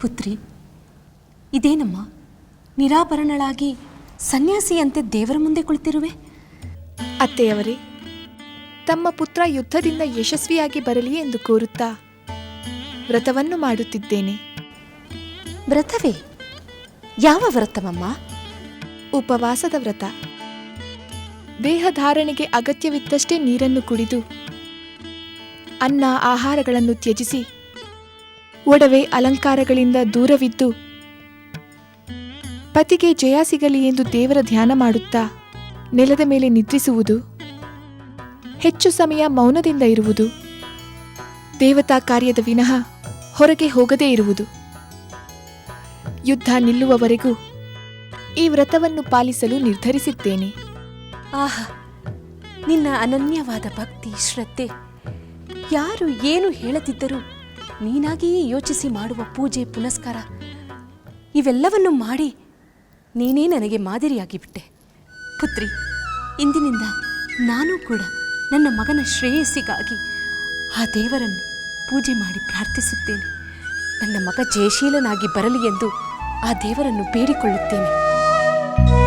ಪುತ್ರಿ ಇದೇನಮ್ಮ? ನಿರಾಭರಣಳಾಗಿ ಸನ್ಯಾಸಿಯಂತೆ ದೇವರ ಮುಂದೆ ಕುಳಿತಿರುವೆ? ಅತ್ತೆಯವರೇ ತಮ್ಮ ಪುತ್ರ ಯುದ್ಧದಿಂದ ಯಶಸ್ವಿಯಾಗಿ ಬರಲಿ ಎಂದು ಕೋರುತ್ತಾ ವ್ರತವನ್ನು ಮಾಡುತ್ತಿದ್ದೇನೆ. ವ್ರತವೇ? ಯಾವ ವ್ರತವಮ್ಮ? ಉಪವಾಸದ ವ್ರತ. ದೇಹಧಾರಣೆಗೆ ಅಗತ್ಯವಿದ್ದಷ್ಟೇ ನೀರನ್ನು ಕುಡಿದು ಅನ್ನ ಆಹಾರಗಳನ್ನು ತ್ಯಜಿಸಿ ಒಡವೆ ಅಲಂಕಾರಗಳಿಂದ ದೂರವಿದ್ದು ಪತಿಗೆ ಜಯ ಸಿಗಲಿ ಎಂದು ದೇವರ ಧ್ಯಾನ ಮಾಡುತ್ತಾ ನೆಲದ ಮೇಲೆ ನಿದ್ರಿಸುವುದು, ಹೆಚ್ಚು ಸಮಯ ಮೌನದಿಂದ ಇರುವುದು, ದೇವತಾ ಕಾರ್ಯದ ವಿನಃ ಹೊರಗೆ ಹೋಗದೇ ಇರುವುದು. ಯುದ್ಧ ನಿಲ್ಲುವವರೆಗೂ ಈ ವ್ರತವನ್ನು ಪಾಲಿಸಲು ನಿರ್ಧರಿಸಿದ್ದೇನೆ. ಆಹಾ, ನಿನ್ನ ಅನನ್ಯವಾದ ಭಕ್ತಿ, ಶ್ರದ್ಧೆ, ಯಾರು ಏನು ಹೇಳದಿದ್ದರೂ ನೀನಾಗಿಯೇ ಯೋಚಿಸಿ ಮಾಡುವ ಪೂಜೆ, ಪುನಸ್ಕಾರ, ಇವೆಲ್ಲವನ್ನು ಮಾಡಿ ನೀನೇ ನನಗೆ ಮಾದರಿಯಾಗಿ ಬಿಟ್ಟೆ ಪುತ್ರಿ, ಇಂದಿನಿಂದ ನಾನು ಕೂಡ ನನ್ನ ಮಗನ ಶ್ರೇಯಸ್ಸಿಗಾಗಿ ಆ ದೇವರನ್ನು ಪೂಜೆ ಮಾಡಿ ಪ್ರಾರ್ಥಿಸುತ್ತೇನೆ. ನನ್ನ ಮಗ ಜಯಶೀಲನಾಗಿ ಬರಲಿ ಎಂದು ಆ ದೇವರನ್ನು ಬೇಡಿಕೊಳ್ಳುತ್ತೇನೆ.